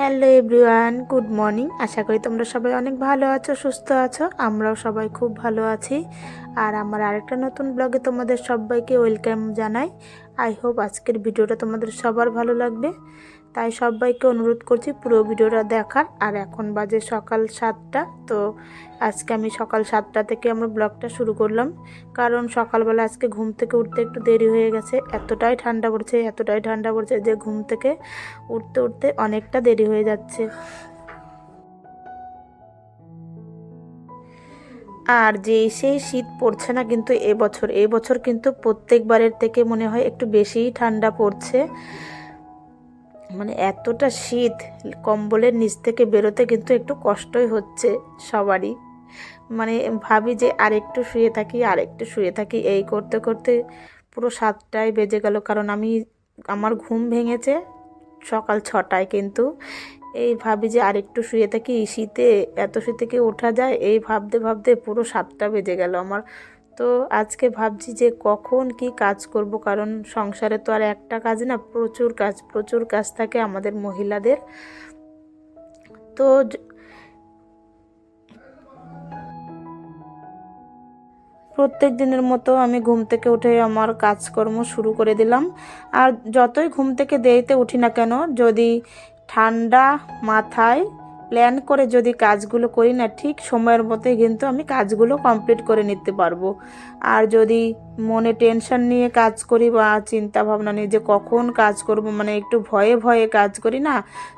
Hello everyone, good morning. আশা করি তোমরা সবাই অনেক ভালো আছো, সুস্থ আছো। আমরাও সবাই খুব ভালো আছি। আর আমার আরেকটা নতুন ব্লগে তোমাদের সবাইকে ওয়েলকাম জানাই। আই হোপ আজকের ভিডিওটা তোমাদের সবার ভালো লাগবে। তাই সবাইকে অনুরোধ করছি পুরো ভিডিওটা দেখার। আর এখন বাজে সকাল সাতটা, তো আজকে আমি সকাল সাতটা থেকে আমরা ব্লগটা শুরু করলাম। কারণ সকালবেলা আজকে ঘুম থেকে উঠতে একটু দেরি হয়ে গেছে, এতটাই ঠান্ডা পড়ছে, এতটাই ঠান্ডা পড়ছে যে ঘুম থেকে উঠতে উঠতে অনেকটা দেরি হয়ে যাচ্ছে। আর যে সেই শীত পড়ছে না কিন্তু এবছর এবছর কিন্তু প্রত্যেকবারের থেকে মনে হয় একটু বেশিই ঠান্ডা পড়ছে। মানে এতটা শীত, কম্বলের নিচ থেকে বেরোতে কিন্তু একটু কষ্টই হচ্ছে সবারই। মানে ভাবি যে আরেকটু শুয়ে থাকি, আরেকটু শুয়ে থাকি, এই করতে করতে পুরো সাতটায় বেজে গেল। কারণ আমি, আমার ঘুম ভেঙেছে সকাল ছটায় কিন্তু। এই ভাবি যে আরেকটু শুয়ে থাকি, শীতে এত শীতে কি ওঠা যায়? এই ভাবতে ভাবতে পুরো সাতটা বেজে গেল আমার। তো আজকে ভাবছি যে কখন কি কাজ করব, কারণ সংসারে তো আর একটা কাজ না, প্রচুর কাজ প্রচুর কাজ থাকে আমাদের মহিলাদের। তো প্রত্যেক দিনের মতো আমি ঘুম থেকে উঠে আমার কাজকর্ম শুরু করে দিলাম। আর যতই ঘুম থেকে দেরিতে উঠি না কেন, যদি ঠান্ডা মাথায় প্ল্যান করে যদি কাজগুলো করি না, ঠিক সময়ের মতোই কিন্তু আমি কাজগুলো কমপ্লিট করে নিতে পারব। আর যদি মনে টেনশন নিয়ে কাজ করি বা চিন্তা ভাবনা নিয়ে যে কখন কাজ করব মানে একটু ভয়ে ভয়ে কাজ করি না,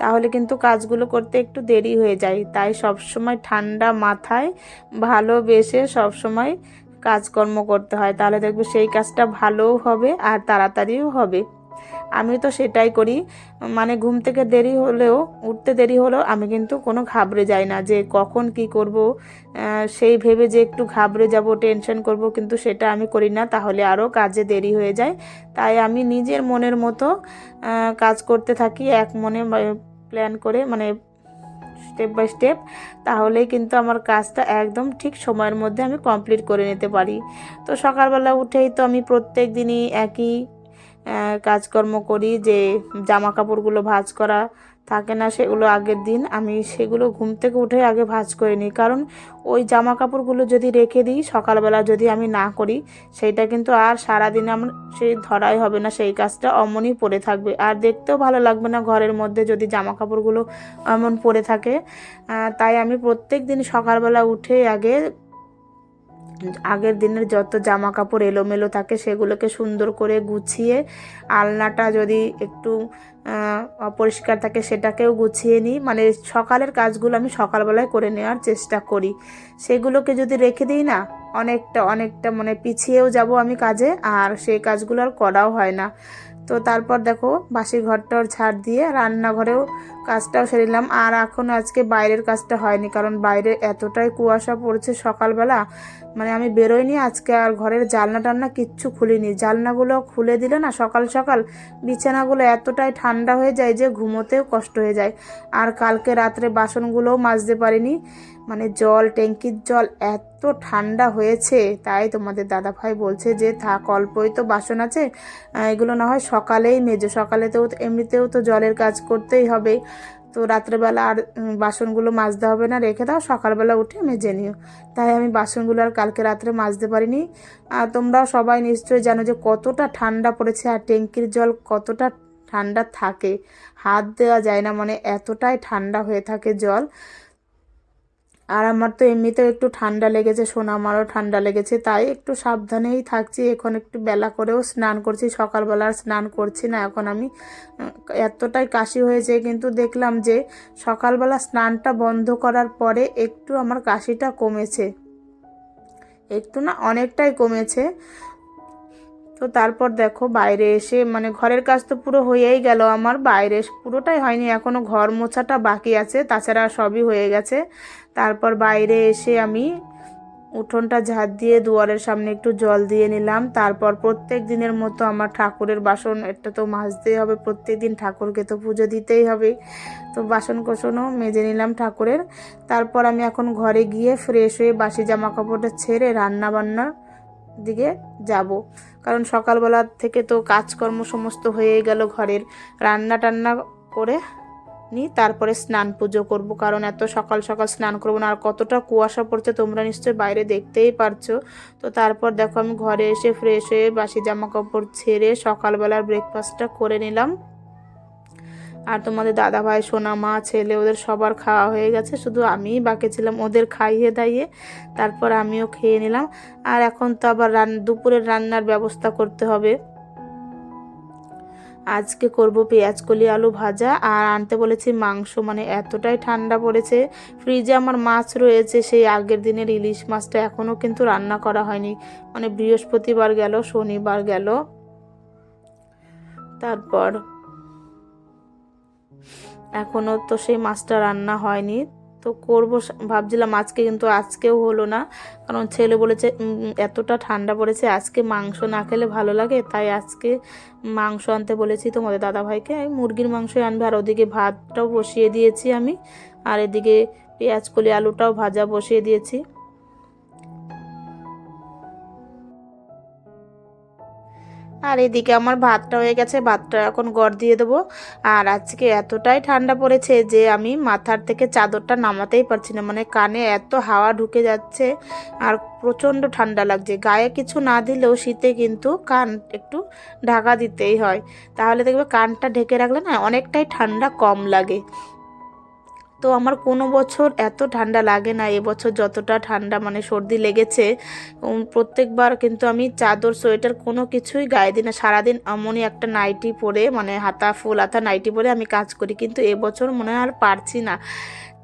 তাহলে কিন্তু কাজগুলো করতে একটু দেরি হয়ে যায়। তাই সবসময় ঠান্ডা মাথায় ভালোবেসে সবসময় কাজকর্ম করতে হয়। তাহলে দেখবে সেই কাজটা ভালোও হবে আর তাড়াতাড়িও হবে। আমি তো সেটাই করি। মানে ঘুম থেকে দেরি হলেও, উঠতে দেরি হলেও আমি কিন্তু কোনো ঘাবড়ে যাই না যে কখন কি করব। সেই ভেবে যে একটু ঘাবড়ে যাব, টেনশন করব, কিন্তু সেটা আমি করি না। তাহলে আরও কাজে দেরি হয়ে যায়। তাই আমি নিজের মনের মতো কাজ করতে থাকি এক মনে প্ল্যান করে মানে স্টেপ বাই স্টেপ তাহলেই কিন্তু আমার কাজটা একদম ঠিক সময়ের মধ্যে আমি কমপ্লিট করে নিতে পারি। তো সকালবেলা উঠেই তো আমি প্রত্যেক দিনই একই কাজকর্ম করি, যে জামা কাপড়গুলো ভাঁজ করা থাকে না, সেগুলো আগের দিন। আমি সেগুলো ঘুম থেকে উঠে আগে ভাঁজ করে নিই। কারণ ওই জামা কাপড়গুলো যদি রেখে দিই, সকালবেলা যদি আমি না করি, সেইটা কিন্তু আর সারাদিন আমার সেই ধরাই হবে না, সেই কাজটা অমনই পড়ে থাকবে। আর দেখতেও ভালো লাগবে না ঘরের মধ্যে যদি জামা কাপড়গুলো এমন পড়ে থাকে। তাই আমি প্রত্যেক দিন সকালবেলা উঠে আগে আগের দিনের যত জামা কাপড় এলোমেলো থাকে সেগুলোকে সুন্দর করে গুছিয়ে আলনাটা যদি একটু অপরিষ্কার থাকে সেটাকেও গুছিয়ে নিই। মানে সকালের কাজগুলো আমি সকালবেলায় করে নেওয়ার চেষ্টা করি। সেগুলোকে যদি রেখে দিই না, অনেকটা অনেকটা মানে পিছিয়েও যাব আমি কাজে, আর সেই কাজগুলো আর করাও হয় না। তো তারপর দেখো, বাসি ঘরটার ছাড় দিয়ে রান্নাঘরেও কাজটাও সেরে নিলাম। আর এখন আজকে বাইরের কাজটা হয়নি, কারণ বাইরে এতটাই কুয়াশা পড়ছে সকালবেলা। মানে আমি বেরোইনি, আজকে আর ঘরের জালনা টালনা কিচ্ছু খুলিনি। জালনাগুলো খুলে দিলে না সকাল সকাল বিছানাগুলো এতটাই ঠান্ডা হয়ে যায় যে ঘুমোতেও কষ্ট হয়ে যায়। আর কালকে রাত্রে বাসনগুলোও মাজতে পারিনি। মানে জল, ট্যাঙ্কির জল এত ঠান্ডা হয়েছে, তাই তোমাদের দাদা ভাই বলছে যে থাক, অল্পই তো বাসন আছে। এগুলো না হয় সকালেই মেজো সকালে তো- এমনিতেও তো জলের কাজ করতেই হবে। তো রাত্রেবেলা আর বাসনগুলো মাজতে হবে না, রেখে দাও, সকালবেলা উঠে মেজে নিও। তাই আমি বাসনগুলো আর কালকে রাত্রে মাজতে পারিনি। আর তোমরাও সবাই নিশ্চয়ই জানো যে কতটা ঠান্ডা পড়েছে আর ট্যাঙ্কির জল কতটা ঠান্ডা থাকে। হাত দেওয়া যায় না মানে এতটাই ঠান্ডা হয়ে থাকে জল। আর আমার তো এমনিতেও একটু ঠান্ডা লেগেছে, সোনা আমারও ঠান্ডা লেগেছে, তাই একটু সাবধানেই থাকছি। এখন একটু বেলা করেও স্নান করছি, সকালবেলা আর স্নান করছি না। এখন আমি এতটাই কাশি হয়েছে, কিন্তু দেখলাম যে সকালবেলা স্নানটা বন্ধ করার পরে একটু আমার কাশিটা কমেছে। একটু না অনেকটাই কমেছে। তো তারপর দেখো বাইরে এসে মানে ঘরের কাজ তো পুরো হয়েই গেল আমার, বাইরে পুরোটাই হয়নি, এখনও ঘর মোছাটা বাকি আছে, তাছাড়া সবই হয়ে গেছে। তারপর বাইরে এসে আমি উঠোনটা ঝাড় দিয়ে দুয়ারের সামনে একটু জল দিয়ে নিলাম। তারপর প্রত্যেক দিনের মতো আমার ঠাকুরের বাসন, এটা তো মাজতেই হবে প্রত্যেক দিন ঠাকুরকে তো পুজো দিতেই হবে। তো বাসন কোসনও মেজে নিলাম ঠাকুরের। তারপর আমি এখন ঘরে গিয়ে ফ্রেশ হয়ে বাসি জামা কাপড়টা ছেড়ে রান্না বান্নার দিকে যাব। কারণ সকালবেলা থেকে তো কাজকর্ম সমস্ত হয়ে গেল ঘরের। রান্না টান্না করে নিই তারপরে স্নান পুজো করব, কারণ এত সকাল সকাল স্নান করব না। আর কতটা কুয়াশা পড়ছে তোমরা নিশ্চয়ই বাইরে দেখতেই পারছ। তো তারপর দেখো আমি ঘরে এসে ফ্রেশ হয়ে বাসি জামা কাপড় ছেড়ে সকালবেলার ব্রেকফাস্টটা করে নিলাম। আর তোমাদের দাদা ভাই সোনা মা ছেলে, ওদের সবার খাওয়া হয়ে গেছে। শুধু আমিই বাকি ছিলাম, ওদের খাইয়ে দাইয়ে তারপর আমিও খেয়ে নিলাম। আর এখন তো আবার রান দুপুরের রান্নার ব্যবস্থা করতে হবে। আজকে করব পেঁয়াজ কলি আলু ভাজা আর আনতে বলেছি মাংস মানে এতটাই ঠান্ডা পড়েছে। ফ্রিজে আমার মাছ রয়েছে, সেই আগের দিনের ইলিশ মাছটা এখনও কিন্তু রান্না করা হয়নি। মানে বৃহস্পতিবার গেল, শনিবার গেল। তারপর এখনও তো সেই মাছটা রান্না হয়নি। তো করব ভাবছিলাম আজকে কিন্তু আজকেও হলো না। কারণ ছেলে বলেছে এতটা ঠান্ডা পড়েছে, আজকে মাংস না খেলে ভালো লাগে। তাই আজকে মাংস আনতে বলেছি তোমাদের দাদাভাইকে। মুরগির মাংসই আনবে, আর ওদিকে ভাতটাও বসিয়ে দিয়েছি আমি। আর এদিকে পেঁয়াজ কলি আলুটাও ভাজা বসিয়ে দিয়েছি। আর এদিকে আমার ভাতটা হয়ে গেছে, ভাতটা এখন গড় দিয়ে দেবো। আর আজকে এতটাই ঠান্ডা পড়েছে যে আমি মাথার থেকে চাদরটা নামাতেই পারছি না মানে কানে এত হাওয়া ঢুকে যাচ্ছে আর প্রচণ্ড ঠান্ডা লাগছে। গায়ে কিছু না দিলেও শীতে কিন্তু কান একটু ঢাকা দিতেই হয়। তাহলে দেখবে কানটা ঢেকে রাখলে না অনেকটাই ঠান্ডা কম লাগে। তো আমার কোনো বছর এত ঠান্ডা লাগে না এবছর যতটা ঠান্ডা মানে সর্দি লেগেছে প্রত্যেকবার কিন্তু আমি চাদর, সোয়েটার কোনো কিছুই গায়ে দিই না। সারাদিন এমনই একটা নাইটি পরে মানে হাতা, ফুল, হাতা, নাইটি পরে আমি কাজ করি, কিন্তু এবছর মনে হয় আর পারছি না।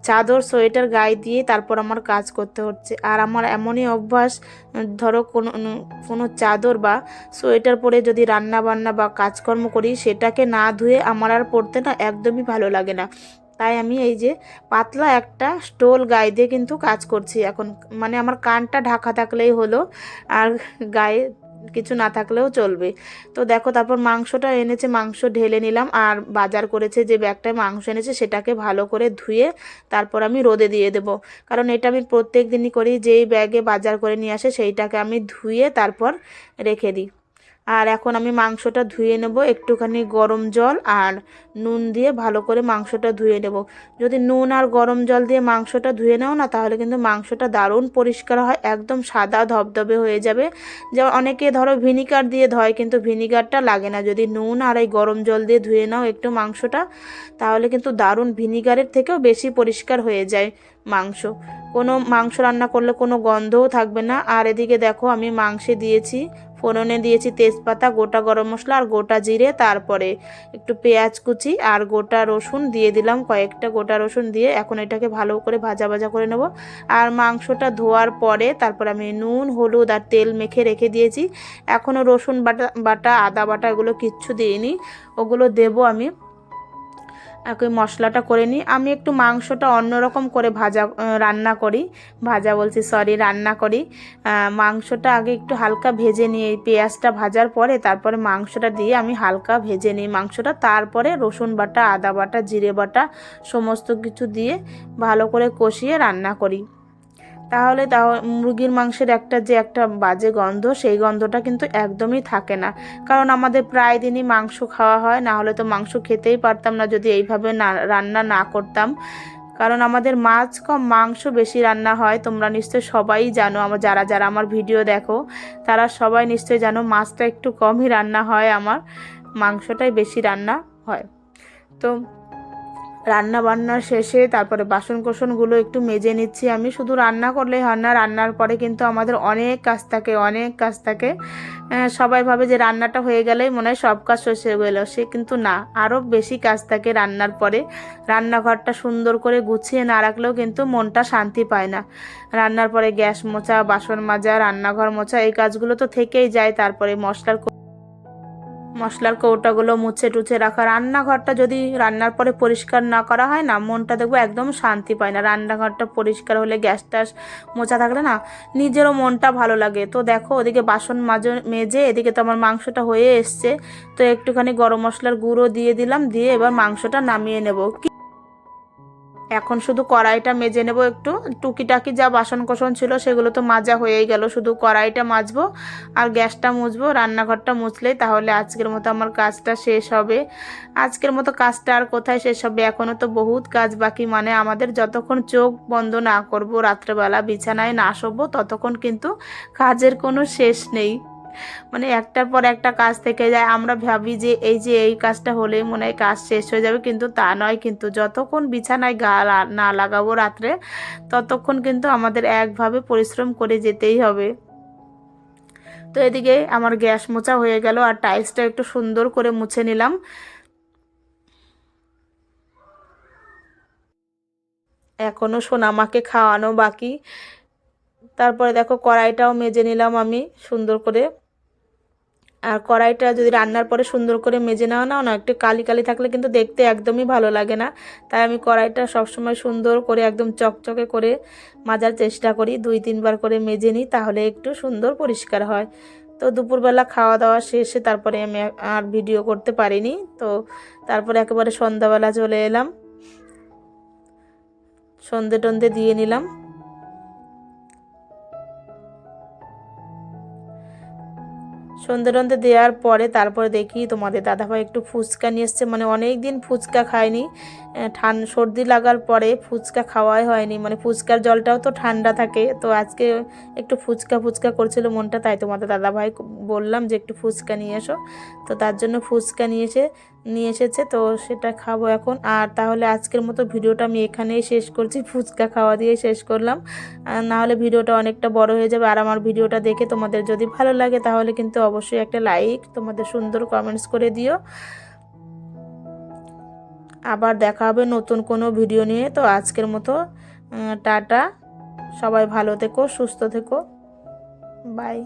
চাদর, সোয়েটার গায়ে দিয়ে তারপর আমার কাজ করতে হচ্ছে। আর আমার এমনই অভ্যাস ধরো কোনো কোনো চাদর বা সোয়েটার পরে যদি রান্না বান্না বা কাজকর্ম করি, সেটাকে না ধুয়ে আমার আর পরতে না একদমই ভালো লাগে না। তাই আমি এই যে পাতলা একটা স্টোল গায়ে দিয়ে কিন্তু কাজ করছি এখন। মানে আমার কানটা ঢাকা থাকলেই হলো আর গায়ে কিছু না থাকলেও চলবে। তো দেখো তারপর মাংসটা এনেছে, মাংস ঢেলে নিলাম আর বাজার করেছে যে ব্যাগটায় মাংস এনেছে সেটাকে ভালো করে ধুয়ে তারপর আমি রোদে দিয়ে দেবো। কারণ এটা আমি প্রত্যেক দিনই করি, যেই ব্যাগে বাজার করে নিয়ে আসে সেইটাকে আমি ধুয়ে তারপর রেখে দিই। আর এখন আমি মাংসটা ধুয়ে নেব, একটুখানি গরম জল আর নুন দিয়ে ভালো করে মাংসটা ধুয়ে নেব। যদি নুন আর গরম জল দিয়ে মাংসটা ধুয়ে নাও না, তাহলে কিন্তু মাংসটা দারুণ পরিষ্কার হয়, একদম সাদা ধবধবে হয়ে যাবে। যেমন অনেকে ধরো ভিনিগার দিয়ে ধয়, কিন্তু ভিনিগারটা লাগে না। যদি নুন আর এই গরম জল দিয়ে ধুয়ে নাও একটু মাংসটা, তাহলে কিন্তু দারুণ ভিনিগারের থেকেও বেশি পরিষ্কার হয়ে যায় মাংস। কোনো মাংস রান্না করলে কোনো গন্ধও থাকবে না। আর এদিকে দেখো আমি মাংসে দিয়েছি ফোড়নে দিয়েছি তেজপাতা, গোটা গরম মশলা আর গোটা জিরে, তারপরে একটু পেঁয়াজ কুচি আর গোটা রসুন দিয়ে দিলাম কয়েকটা গোটা রসুন দিয়ে। এখন এটাকে ভালো করে ভাজা ভাজা করে নেব। আর মাংসটা ধোয়ার পরে তারপর আমি নুন, হলুদ আর তেল মেখে রেখে দিয়েছি। এখনও রসুন বাটা বাটা, আদা বাটা এগুলো কিচ্ছু দিইনি। ওগুলো দেব আমি একই মশলাটা করে নিই। আমি একটু মাংসটা অন্যরকম করে ভাজা রান্না করি। ভাজা বলছি সরি রান্না করি। মাংসটা আগে একটু হালকা ভেজে নিই। এই পেঁয়াজটা ভাজার পরে তারপরে মাংসটা দিয়ে আমি হালকা ভেজে নিই। মাংসটা তারপরে রসুন বাটা, আদা বাটা, জিরে বাটা, সমস্ত কিছু দিয়ে ভালো করে কষিয়ে রান্না করি। তাহলে তাহ মুরগির মাংসের একটা যে একটা বাজে গন্ধ, সেই গন্ধটা কিন্তু একদমই থাকে না। কারণ আমাদের প্রায় দিনই মাংস খাওয়া হয়, না হলে তো মাংস খেতেই পারতাম না যদি এইভাবে না, রান্না না করতাম। কারণ আমাদের মাছ কম, মাংস বেশি রান্না হয়, তোমরা নিশ্চয়ই সবাই জানো। আমার যারা যারা আমার ভিডিও দেখো, তারা সবাই নিশ্চয়ই জানো মাছটা একটু কমই রান্না হয়, আমার মাংসটাই বেশি রান্না হয়। তো রান্না বান্নার শেষে তারপরে বাসন কোসনগুলো একটু মেজে নিচ্ছি আমি। শুধু রান্না করলেই হয় না, রান্নার পরে কিন্তু আমাদের অনেক কাজ থাকে, অনেক কাজ থাকে। সবাই ভাবে যে রান্নাটা হয়ে গেলেই মনে হয় সব কাজ শেষ হয়ে গেলো। সে কিন্তু না আরও বেশি কাজ থাকে রান্নার পরে। রান্নাঘরটা সুন্দর করে গুছিয়ে না রাখলেও কিন্তু মনটা শান্তি পায় না। রান্নার পরে গ্যাস মোছা, বাসন মাজা, রান্নাঘর মোছা, এই কাজগুলো তো থেকেই যায়। তারপরে মশলার মশলার কৌটাগুলো মুছে টুছে রাখা। রান্নাঘরটা যদি রান্নার পরে পরিষ্কার না করা হয় না, মনটা দেখব একদম শান্তি পায় না। রান্নাঘরটা পরিষ্কার হলে গ্যাস ট্যাস মোছা থাকলে না নিজেরও মনটা ভালো লাগে। তো দেখো, ওদিকে বাসন মাজে, মেজে এদিকে তো আমার মাংসটা হয়ে এসছে। তো একটুখানি গরম মশলার গুঁড়ো দিয়ে দিলাম, দিয়ে এবার মাংসটা নামিয়ে নেব। এখন শুধু কড়াইটা মেজে নেব একটু। টুকিটাকি যা বাসন কোসন ছিল সেগুলো তো মাজা হয়েই গেল। শুধু কড়াইটা মাজবো আর গ্যাসটা মুছবো, রান্নাঘরটা মুছলেই তাহলে আজকের মতো আমার কাজটা শেষ হবে। আজকের মতো কাজটা আর কোথায় শেষ হবে? এখনও তো বহুত কাজ বাকি। মানে আমাদের যতক্ষণ চোখ বন্ধ না করব, রাত্রেবেলা বিছানায় না শোবো, ততক্ষণ কিন্তু কাজের কোনো শেষ নেই। মানে একটার পর একটা কাজ থেকে যায়। আমরা ভাবি যে এই যে এই কাজটা হলেই মনে হয় কাজ শেষ হয়ে যাবে, কিন্তু তা নয় কিন্তু যতক্ষণ বিছানায় গা না লাগাবো রাত্রে, ততক্ষণ কিন্তু আমাদের একভাবে পরিশ্রম করে যেতেই হবে। তো এদিকে আমার গ্যাস মোছা হয়ে গেল আর টাইলসটা একটু সুন্দর করে মুছে নিলাম। এখনও সোনামাকে খাওয়ানো বাকি। তারপরে দেখো কড়াইটাও মেজে নিলাম আমি সুন্দর করে। আর কড়াইটা যদি রান্নার পরে সুন্দর করে মেজে নেওয়া নাও না, একটু কালি কালি থাকলে কিন্তু দেখতে একদমই ভালো লাগে না। তাই আমি কড়াইটা সবসময় সুন্দর করে একদম চকচকে করে মাজার চেষ্টা করি, দুই তিনবার করে মেজে নিই, তাহলে একটু সুন্দর পরিষ্কার হয়। তো দুপুরবেলা খাওয়া দাওয়া শেষে তারপরে আমি আর ভিডিও করতে পারিনি, তো তারপরে একেবারে সন্ধ্যাবেলা চলে এলাম। সন্ধে টন্ধে দিয়ে নিলাম। সন্ধে টন্ধে দেওয়ার পরে তারপরে দেখি তোমাদের দাদাভাই একটু ফুচকা নিয়ে এসছে। মানে অনেক দিন ফুচকা খায়নি। ঠান, সর্দি লাগার পরে ফুচকা খাওয়াই হয়নি। মানে ফুচকার জলটাও তো ঠান্ডা থাকে। তো আজকে একটু ফুচকা ফুচকা করছিল মনটা, তাই তোমাদের দাদাভাই বললাম যে একটু ফুচকা নিয়ে এসো। তো তার জন্য ফুচকা নিয়ে এসে নিয়ে এসেছে, তো সেটা খাব এখন। আর তাহলে আজকের মতো ভিডিওটা আমি এখানেই শেষ করছি। ফুচকা খাওয়া দিয়ে শেষ করলাম। না হলে ভিডিওটা অনেকটা বড় হয়ে যাবে। আর আমার ভিডিওটা দেখে তোমাদের যদি ভালো লাগে, তাহলে কিন্তু অবশ্যই একটা লাইক, তোমাদের সুন্দর কমেন্টস করে দিও। আবার দেখা হবে নতুন কোনো ভিডিও নিয়ে। তো আজকের মতো টাটা। সবাই ভালো থেকো, সুস্থ থেকো। বাই।